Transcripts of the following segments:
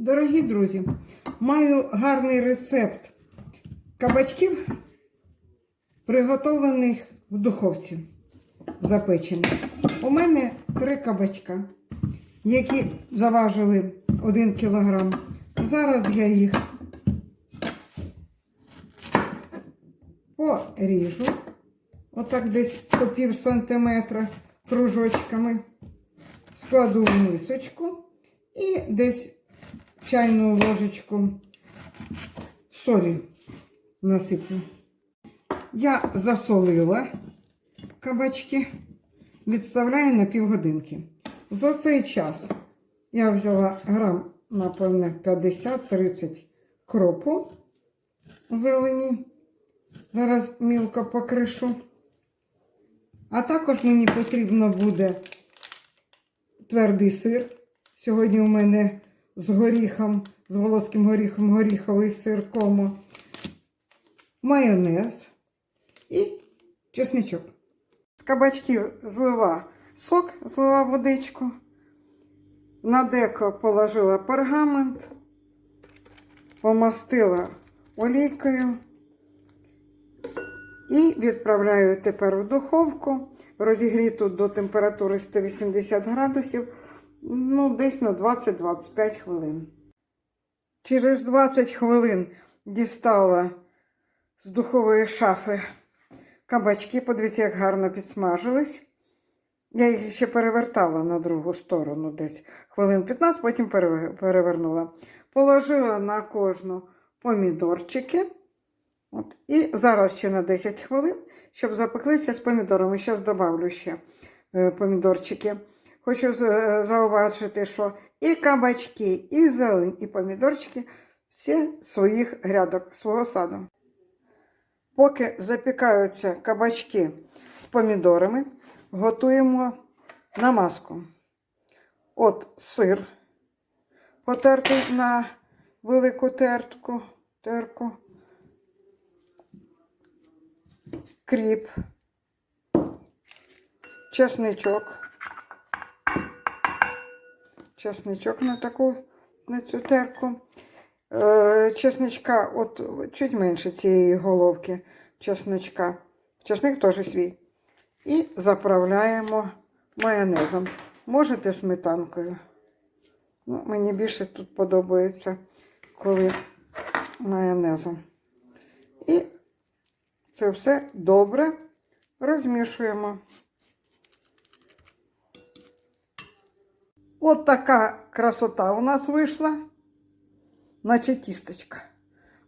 Дорогі друзі, маю гарний рецепт кабачків, приготовлених в духовці запечених. У мене три кабачка, які заважили 1 кілограм. Зараз я їх поріжу, отак десь по пів сантиметра кружочками, складу в мисочку і десь чайну ложечку солі насиплю. Я засолила кабачки, відставляю на півгодинки. За цей час я взяла грам, напевне, 50-30 кропу зелені. Зараз мілко покришу. А також мені потрібно буде твердий сир. Сьогодні у мене з горіхом, з волоським горіхом, горіховий сир комо, майонез і чесничок. З кабачків злила сок, злила водичку. На деко положила пергамент, помастила олійкою і відправляю тепер у духовку, розігріту до температури 180 градусів, ну, десь на 20-25 хвилин. Через 20 хвилин дістала з духової шафи кабачки. Подивіться, як гарно підсмажились. Я їх ще перевертала на другу сторону, десь хвилин 15, потім перевернула. Положила на кожну помідорчики. От. І зараз ще на 10 хвилин, щоб запеклися з помідорами. Зараз додавлю ще е, помідорчики. Хочу зауважити, що і кабачки, і зелень, і помідорчики всі своїх грядок, свого саду. Поки запікаються кабачки з помідорами, готуємо намазку. От сир, потертий на велику тертку, терку, кріп, чесничок. Чесничок на таку, на цю терку. Е, чесничка, от чуть менше цієї головки чесничка. Чесник теж свій. І заправляємо майонезом. Можете сметанкою. Ну, мені більше тут подобається, коли майонезом. І це все добре розмішуємо. От така красота у нас вийшла, наче тісточка,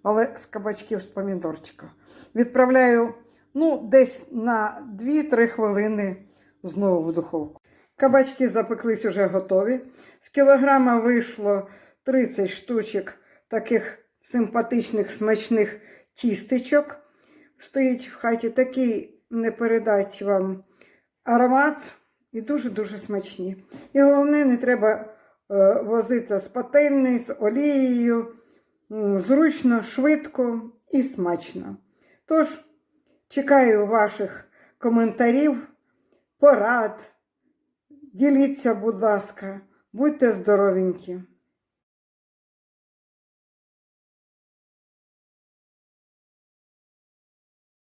але з кабачків з помідорчика. Відправляю ну, десь на 2-3 хвилини знову в духовку. Кабачки запеклись уже готові. З кілограма вийшло 30 штучок таких симпатичних смачних тістечок. Стоїть в хаті такий не передать вам аромат і дуже-дуже смачні. І головне, не треба е, возитися з пательнею, з олією. Зручно, швидко і смачно. Тож, чекаю ваших коментарів, порад. Діліться, будь ласка, будьте здоровенькі.